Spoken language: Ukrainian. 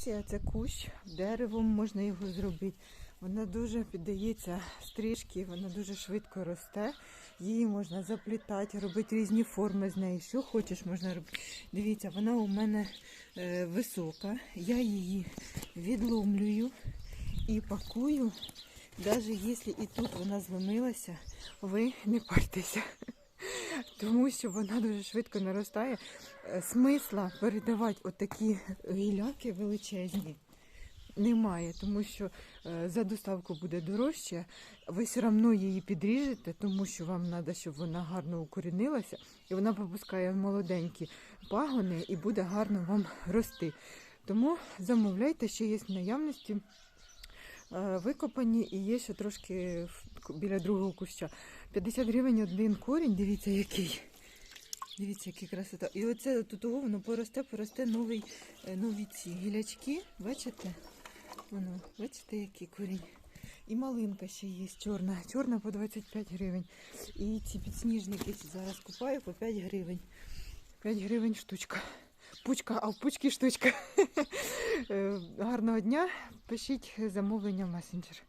акація це кущ, деревом можна його зробити. Вона дуже піддається стрижки, вона дуже швидко росте. Її можна заплітати, робити різні форми з неї. Що хочеш, можна робити. Дивіться, вона у мене е, висока. Я її відломлюю і пакую. Навіть якщо і тут вона зломилася, ви не партеся. Тому що вона дуже швидко наростає. Е, Смисла передавати отакі гіляки величезні немає, тому що е, за доставку буде дорожче. Ви все одно її підріжете, тому що вам треба, щоб вона гарно укорінилася, і вона попускає молоденькі пагони і буде гарно вам рости. Тому замовляйте, що є в наявності. Е, Викопані і є ще трошки біля другого куща. 50 гривень один корінь, дивіться який. Дивіться, який красота. І оце тут воно поросте, поросте новий, е, нові ці гілячки. Бачите? Воно, бачите, який корінь. І малинка ще є чорна. Чорна по 25 гривень. І ці підсніжники зараз купаю по 5 гривень. 5 гривень штучка. Пучка, а в пучки штучка. Е, Гарного дня. Пишіть замовлення в месенджер.